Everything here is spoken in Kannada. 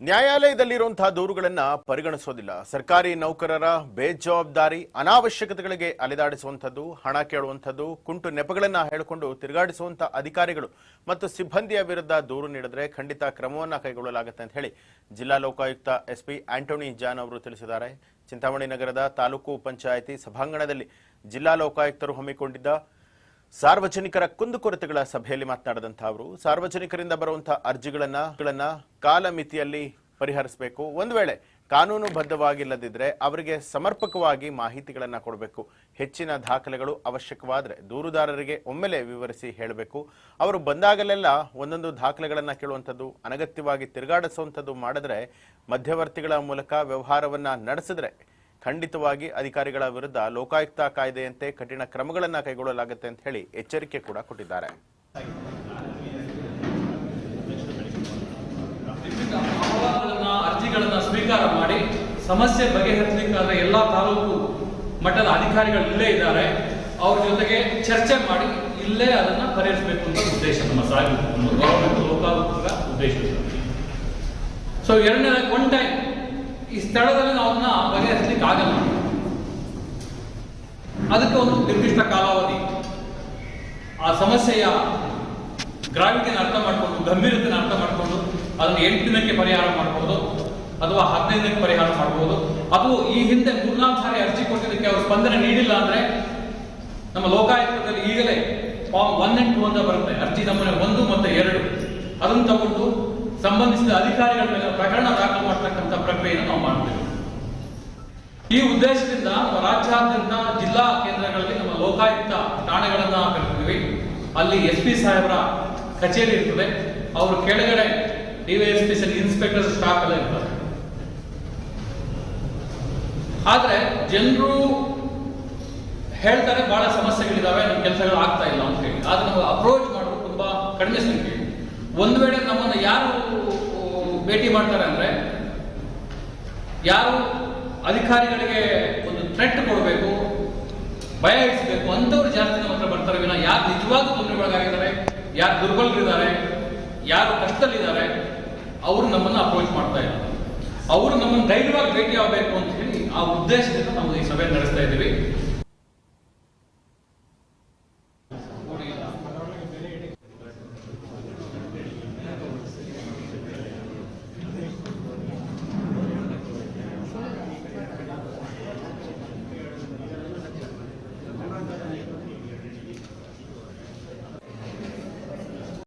ನ್ಯಾಯಾಲಯದಲ್ಲಿರುವಂತಹ ದೂರುಗಳನ್ನ ಪರಿಗಣಿಸೋದಿಲ್ಲ. ಸರ್ಕಾರಿ ನೌಕರರ ಬೇಜವಾಬ್ದಾರಿ, ಅನಾವಶ್ಯಕತೆಗಳಿಗೆ ಅಲೆದಾಡಿಸುವಂಥದ್ದು, ಹಣ ಕೇಳುವಂಥದ್ದು, ಕುಂಟು ನೆಪಗಳನ್ನ ಹೇಳಿಕೊಂಡು ತಿರುಗಾಡಿಸುವಂಥ ಅಧಿಕಾರಿಗಳು ಮತ್ತು ಸಿಬ್ಬಂದಿಯ ವಿರುದ್ಧ ದೂರು ನೀಡಿದ್ರೆ ಖಂಡಿತ ಕ್ರಮವನ್ನ ಕೈಗೊಳ್ಳಲಾಗುತ್ತೆ ಅಂತ ಹೇಳಿ ಜಿಲ್ಲಾ ಲೋಕಾಯುಕ್ತ ಎಸ್ಪಿ ಆಂಟೋನಿ ಜಾನ್ ಅವರು ತಿಳಿಸಿದ್ದಾರೆ. ಚಿಂತಾಮಣಿ ನಗರದ ತಾಲೂಕು ಪಂಚಾಯಿತಿ ಸಭಾಂಗಣದಲ್ಲಿ ಜಿಲ್ಲಾ ಲೋಕಾಯುಕ್ತರು ಹಮ್ಮಿಕೊಂಡಿದ್ದ ಸಾರ್ವಜನಿಕರ ಕುಂದುಕೊರತೆಗಳ ಸಭೆಯಲ್ಲಿ ಮಾತನಾಡಿದಂತಹ ಅವರು, ಸಾರ್ವಜನಿಕರಿಂದ ಬರುವಂತಹ ಅರ್ಜಿಗಳನ್ನ, ಗಳನ್ನ ಕಾಲಮಿತಿಯಲ್ಲಿ ಪರಿಹರಿಸಬೇಕು. ಒಂದು ವೇಳೆ ಕಾನೂನುಬದ್ಧವಾಗಿಲ್ಲದಿದ್ದರೆ ಅವರಿಗೆ ಸಮರ್ಪಕವಾಗಿ ಮಾಹಿತಿಗಳನ್ನು ಕೊಡಬೇಕು. ಹೆಚ್ಚಿನ ದಾಖಲೆಗಳು ಅವಶ್ಯಕವಾದರೆ ದೂರುದಾರರಿಗೆ ಒಮ್ಮೆಲೆ ವಿವರಿಸಿ ಹೇಳಬೇಕು. ಅವರು ಬಂದಾಗಲೆಲ್ಲ ಒಂದೊಂದು ದಾಖಲೆಗಳನ್ನು ಕೇಳುವಂಥದ್ದು, ಅನಗತ್ಯವಾಗಿ ತಿರುಗಾಡಿಸುವಂಥದ್ದು ಮಾಡಿದ್ರೆ ಮಧ್ಯವರ್ತಿಗಳ ಮೂಲಕ ವ್ಯವಹಾರವನ್ನ ನಡೆಸಿದ್ರೆ ಖಂಡಿತವಾಗಿ ಅಧಿಕಾರಿಗಳ ವಿರುದ್ಧ ಲೋಕಾಯುಕ್ತ ಕಾಯ್ದೆಯಂತೆ ಕಠಿಣ ಕ್ರಮಗಳನ್ನು ಕೈಗೊಳ್ಳಲಾಗುತ್ತೆ ಅಂತ ಹೇಳಿ ಎಚ್ಚರಿಕೆ ಕೂಡ ಕೊಟ್ಟಿದ್ದಾರೆ. ಅರ್ಜಿಗಳನ್ನು ಸ್ವೀಕಾರ ಮಾಡಿ ಸಮಸ್ಯೆ ಬಗೆಹರಿಸಲಿಕ್ಕಾದ ಎಲ್ಲ ತಾಲೂಕು ಮಟ್ಟದ ಅಧಿಕಾರಿಗಳು ಇಲ್ಲೇ ಇದ್ದಾರೆ. ಅವ್ರ ಜೊತೆಗೆ ಚರ್ಚೆ ಮಾಡಿ ಇಲ್ಲೇ ಅದನ್ನ ಪರಿಹರಿಸಬೇಕು ಅಂತ ಉದ್ದೇಶ ನಮ್ಮ ಸಾಗಿ ಗೌರವ ಉದ್ದೇಶ. ಸೊ ಎರಡನೇ ಒನ್ ಟೈಮ್ ಈ ಸ್ಥಳದಲ್ಲಿ ನಾವು ಅದನ್ನ ಬಗೆಹರಿಸಲಿಕ್ಕೆ ಆಗಲ್ಲ. ಅದಕ್ಕೆ ಒಂದು ನಿರ್ದಿಷ್ಟ ಕಾಲಾವಧಿ. ಆ ಸಮಸ್ಯೆಯ ಗ್ರಾವಿಟಿನ ಅರ್ಥ ಮಾಡಿಕೊಂಡು ಗಂಭೀರತೆಯನ್ನು ಅರ್ಥ ಮಾಡಿಕೊಂಡು, ಅದನ್ನು ಎಂಟು ದಿನಕ್ಕೆ ಪರಿಹಾರ ಮಾಡಬಹುದು ಅಥವಾ ಹದಿನೈದು ದಿನಕ್ಕೆ ಪರಿಹಾರ ಮಾಡಬಹುದು ಅಥವಾ ಈ ಹಿಂದೆ ಮೂರ್ನಾಲ್ಕು ಸಾರಿ ಅರ್ಜಿ ಕೊಟ್ಟಿದ್ದಕ್ಕೆ ಅವರು ಸ್ಪಂದನೆ ನೀಡಿಲ್ಲ ಅಂದ್ರೆ ನಮ್ಮ ಲೋಕಾಯುಕ್ತದಲ್ಲಿ ಈಗಲೇ ಫಾರ್ಮ್ ಒನ್ ಅಂಡ್ ಅಂತ ಬರುತ್ತೆ. ಅರ್ಜಿ ನಮ್ಮನೆ ಒಂದು ಮತ್ತು ಎರಡು. ಅದನ್ನು ತಗೊಂಡು ಸಂಬಂಧಿಸಿದ ಅಧಿಕಾರಿಗಳ ಮೇಲೆ ಪ್ರಕರಣ ದಾಖಲು ಮಾಡತಕ್ಕಂಥ ಪ್ರಕ್ರಿಯೆಯನ್ನು ನಾವು ಮಾಡ್ತೇವೆ. ಈ ಉದ್ದೇಶದಿಂದ ರಾಜ್ಯಾದ್ಯಂತ ಜಿಲ್ಲಾ ಕೇಂದ್ರಗಳಲ್ಲಿ ನಮ್ಮ ಲೋಕಾಯುಕ್ತ ಠಾಣೆಗಳನ್ನ ಕರಿತೀವಿ ಅಲ್ಲಿ ಎಸ್ ಪಿ ಸಾಹೇಬರ ಕಚೇರಿ ಇರ್ತದೆ. ಅವ್ರ ಕೆಳಗಡೆ ಡಿವೈಎಸ್ಪಿ ಇನ್ಸ್ಪೆಕ್ಟರ್ ಸ್ಟಾಫ್ ಎಲ್ಲ ಇರ್ತಾರೆ. ಆದ್ರೆ ಜನರು ಹೇಳ್ತಾರೆ ಬಹಳ ಸಮಸ್ಯೆಗಳಿದಾವೆ ನಮ್ಮ ಕೆಲಸಗಳು ಆಗ್ತಾ ಇಲ್ಲ ಅಂತ ಹೇಳಿ. ಆದ್ರೆ ನಾವು ಅಪ್ರೋಚ್ ಮಾಡೋದು ತುಂಬಾ ಕಡಿಮೆ ಸಂಖ್ಯೆ ಒಂದು ವೇಳೆ ನಮ್ಮನ್ನು ಯಾರು ಭೇಟಿ ಮಾಡ್ತಾರೆ ಅಂದ್ರೆ ಯಾರು ಅಧಿಕಾರಿಗಳಿಗೆ ಒಂದು ಥ್ರೆಟ್ ಕೊಡಬೇಕು, ಭಯ ಇಡಿಸಬೇಕು ಅಂಥವ್ರು ಜಾಸ್ತಿ ನಮ್ಮ ಹತ್ರ ಬರ್ತಾರೆ. ವಿನ ಯಾರು ನಿಜವಾದ ತೊಂದರೆಗೊಳಗಾಗಿದ್ದಾರೆ ಯಾರು ದುರ್ಬಲರಿದ್ದಾರೆ, ಯಾರು ಕಷ್ಟದಲ್ಲಿದ್ದಾರೆ, ಅವರು ನಮ್ಮನ್ನು ಅಪ್ರೋಚ್ ಮಾಡ್ತಾ ಇಲ್ಲ ಅವರು ನಮ್ಮನ್ನು ಧೈರ್ಯವಾಗಿ ಭೇಟಿ ಆಗಬೇಕು ಅಂತ ಹೇಳಿ ಆ ಉದ್ದೇಶದಿಂದ ನಾವು ಈ ಸಭೆ ನಡೆಸ್ತಾ ಇದ್ದೀವಿ.